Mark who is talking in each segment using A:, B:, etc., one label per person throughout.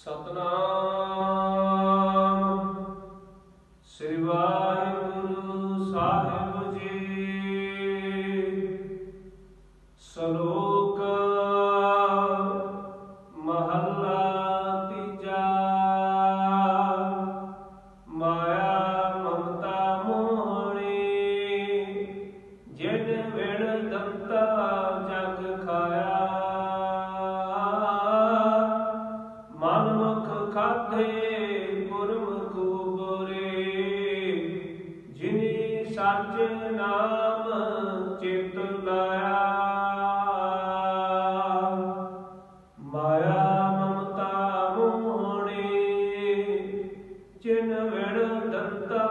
A: ਸਤਨਾਮ ਨਾਮ ਚਿਤ ਲਾਇਆ। ਮਾਇਆ ਮਮਤਾ ਮੋਹਣੀ ਜਿਨ ਵਿਣ ਦੰਤਾ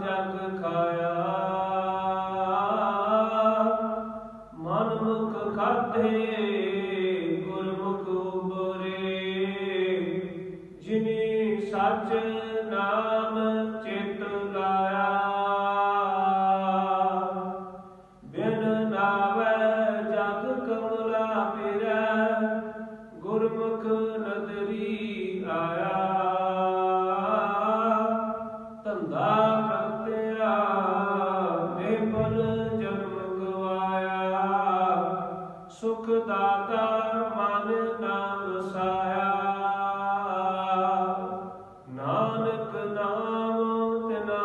A: ਜਗ ਖਾਇਆ। ਮਨ ਮੁਖ ਖਾਧੇ, ਗੁਰਮੁਖ ਉਬਰੇ ਜਿਨੀ ਸੱਚ ਸੁਖ ਦਾਤਾ ਮਨ ਨਾਮ ਵਸਾਇਆ ਨਾਨਕ ਨਾਮ ਤਿਨਾ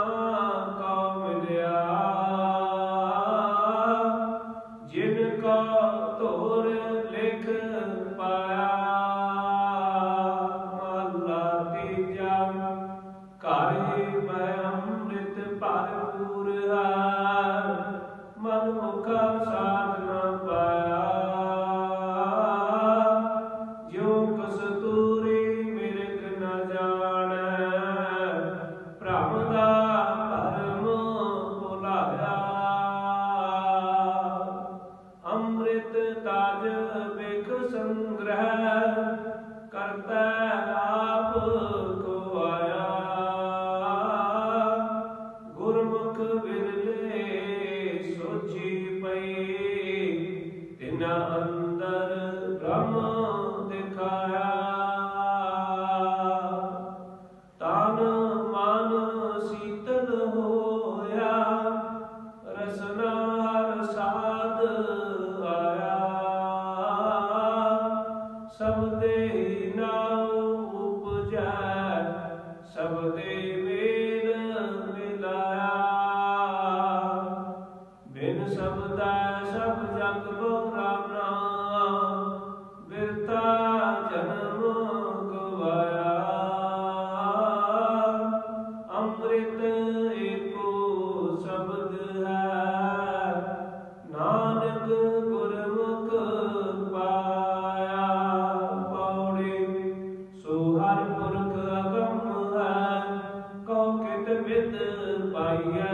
A: ਕਾ ਮਿਲਿਆ। ਜਿਨ ਕਾ ਧੋਰ ਲਿਖ ਪਾਇਆ। ਮਹਲਾ ਤੀਜਾ, ਘਰ ਮੈਂ ਅੰਮ੍ਰਿਤ ਭਰਪੂਰ ਹੈ। ਮਨ ਮੁਖਾ ਸਾਧ ਸੰਗ੍ਰਹਿ ਕਰਤਾ the fire.